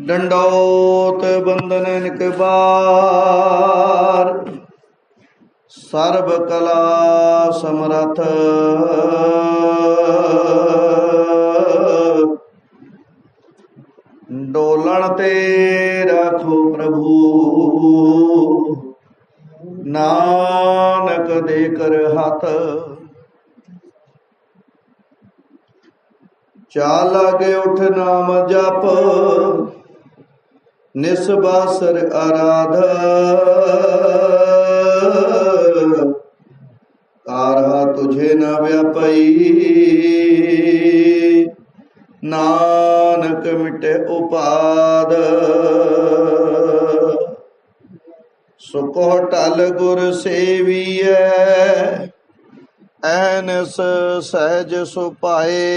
ਡੰਡੋਤ ਬੰਦਨ ਨਿਕ ਬਾਰ। ਸਰਬ ਕਲਾ ਸਮਰਥ। ਡੋਲਣ ਤੇ ਰੱਖੋ ਪ੍ਰਭੂ। ਨਾਨਕ ਦੇ ਕਰ ਹੱਥ। ਚਾਲ ਲਾਗੇ ਉਠ ਨਾਮ ਜਪ। ਨਿਸਬਾਸਰ ਆਰਾਧ। ਕਾਰਹਾ ਤੁਝੇ ਨ ਵਿਆਪਈ। ਨਾਨਕ ਮਿਟੇ ਉਪਾਦ। ਸੁਕੋ ਟਲ ਗੁਰ ਸੇਵੀਐ। ਐਨਸ ਸਹਿਜ ਸੁਪਾਏ।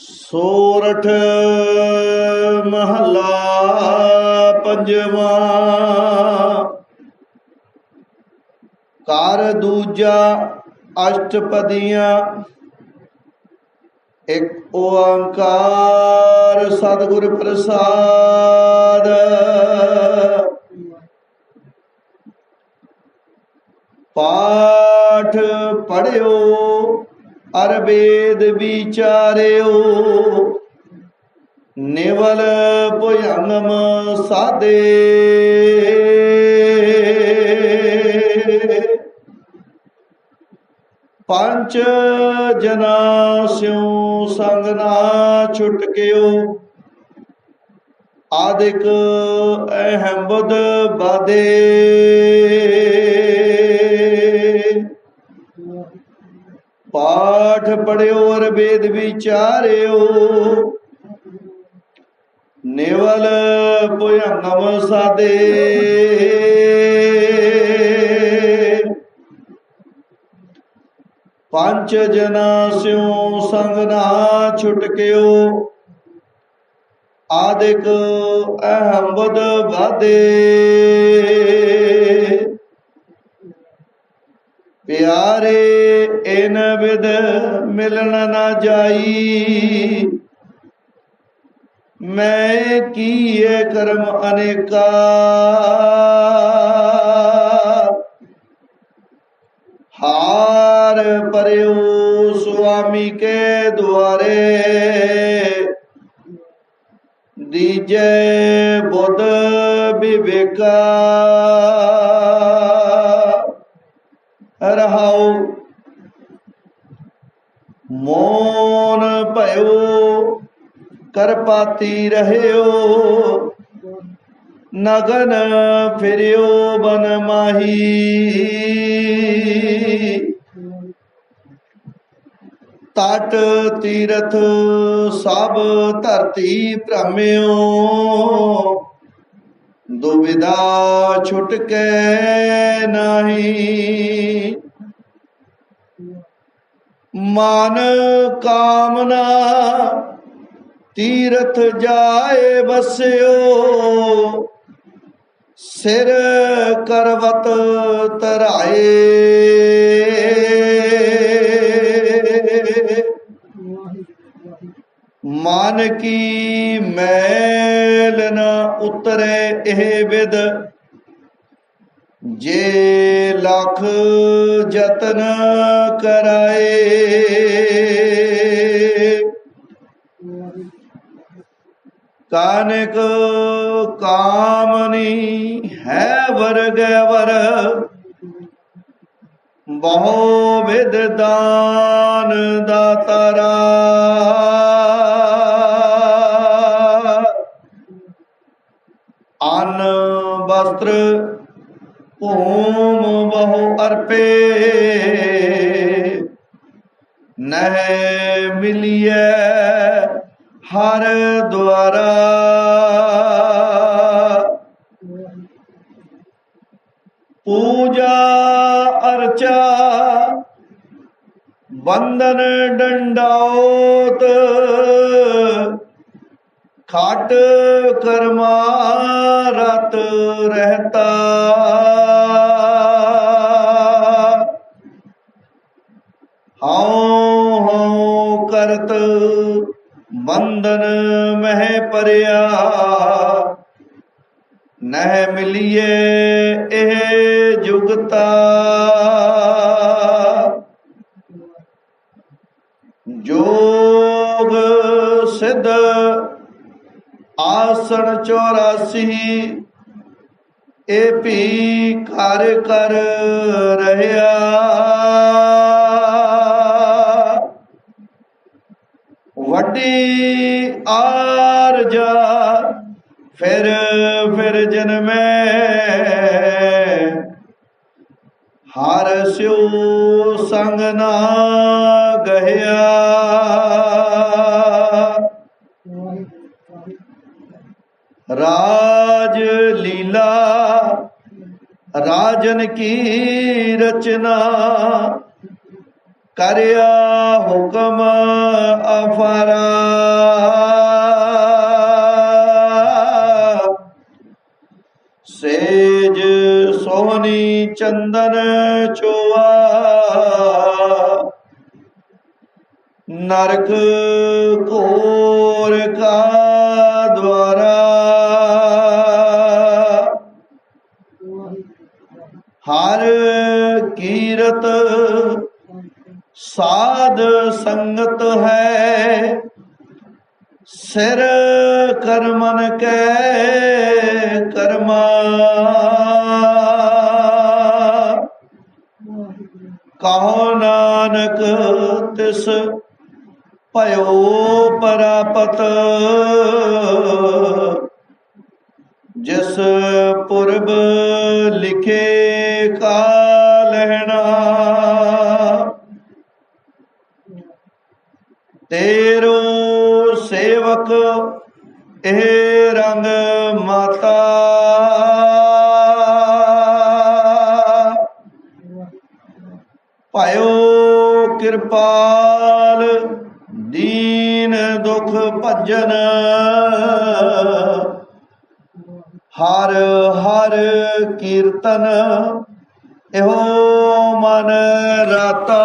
ਸੋਰਠ ਮਹੱਲਾ ਪੰਜਵਾਂ। ਕਰ ਦੂਜਾ ਅਸ਼ਟਪਦੀਆਂ। ਇੱਕ ਓੰਕਾਰ ਸਤਿਗੁਰ ਪ੍ਰਸਾਦ। ਪਾਠ ਪੜਿਓ। ਅਰਬੇਦ ਵਿਚਾਰਿਓ ਨਿਵਲ ਭੁਜੰਗਮ ਸਾਦੇ। ਪੰਜ ਜਨਾ ਸਿਉ ਸੰਗ ਨਾ ਛੁਟਕਿਓ ਆਦਿਕ ਅਹੰ ਬਾਦੇ। ਪਾਠ ਪੜਿਓ ਅਰ ਵੇਦ ਵਿਚਾਰਿਓ। ਨਿਵਲ ਭੁਜੰਗਮ ਸਾਦੇ। ਪੰਜ ਜਨਾ ਸਿਉ ਸੰਗ ਨਾ ਛੁਟਕਿਓ ਆਦਿਕ ਅਹੰ ਬੁੱਧ ਪਿਆਰੇ ਇਨ ਵਿਦ ਮਿਲਣ ਨਾ ਜਾਈ। ਮੈਂ ਕੀਏ ਕਰਮ ਅਨੇਕਾ। ਹਾਰ ਪਰਿਓ ਸੁਆਮੀ ਕੇ ਦੁਆਰੇ। ਦੀਜੈ ਬੁੱਧ ਵਿਵੇਕਾ ਰਹਾਉ ਮੋਨ ਭਇਓ ਕਰਪਾਤੀ ਰਹਿਓ। ਨਗਨ ਫਿਰਿਓ ਬਨ ਮਾਹੀ। ਤਟ ਤੀਰਥ ਸਭ ਧਰਤੀ ਭ੍ਰਮਿਓ। ਦੁਬਿਧਾ ਛੁਟਕੇ ਨਹੀਂ। ਮਨ ਕਾਮਨਾ, ਤੀਰਥ ਜਾਏ ਬਸਿਓ ਸਿਰ ਕਰਵਤ ਤਰਾਏ ਮਨ ਕੀ ਮੈਲ ਨ ਉਤਰੇ ਇਹ ਵਿਦ। ਜੇ ਲੱਖ ਯਤਨ ਕਰਾਏ ਕਾਨਕ ਕਾਮਨੀ ਹੈ ਵਰਗ ਵਰ ਬਹੁ ਵਿਦ ਦਾਨ ਦਾ ਨਹਿ ਮਿਲਿਐ ਹਰ ਦੁਆਰਾ। ਪੂਜਾ ਅਰਚਾ ਬੰਦਨ ਡੰਡਾਉਤ ਖਾਟ ਕਰਮਾ ਰਤ ਰਹਤਾ। ਬੰਦਨ ਮਹਿ ਪਰਿਆ ਨਹਿ ਮਿਲੀਏ ਇਹ ਜੁਗਤਾ ਜੋਗ ਸਿਧ ਆਸਣ 84 ਇਹ ਵੀ ਕਰ ਕਰ ਰਹਿਆ ਵੱਡੀ ਆਰਜਾ ਫਿਰ ਫਿਰ ਜਨਮੈ। ਹਰ ਸਿਉ ਸੰਗ ਨਾ ਗਹਿਆ। ਰਾਜ ਲੀਲਾ, ਰਾਜਨ ਕੀ ਰਚਨਾ। ਕਰਿਆ ਹੁਕਮ ਅਫਾਰਾ। ਸੇਜ ਸੋਹਣੀ ਚੰਦਨ ਚੋਆ ਨਰਕ ਕੋਰ ਕਾ ਦਵਾਰਾ ਹਰ ਕੀਰਤ ਸਾਧ ਸੰਗਤ ਹੈ। ਸਿਰ ਕਰਮਨ ਕੈ ਕਰਮਾ। ਕਹੋ ਨਾਨਕ ਤਿਸ ਭਇਓ ਪਰਾਪਤ। ਜਿਸ ਪੁਰਬ ਲਿਖੇ ਤੇਰੋ ਸੇਵਕ, ਇਹ ਰੰਗ ਮਾਤਾ। ਭਾਇਓ ਕਿਰਪਾਲ, ਦੀਨ ਦੁਖ ਭਜਨ। ਹਰ ਹਰ ਕੀਰਤਨ, ਇਹੋ ਮਨ ਰਾਤਾ।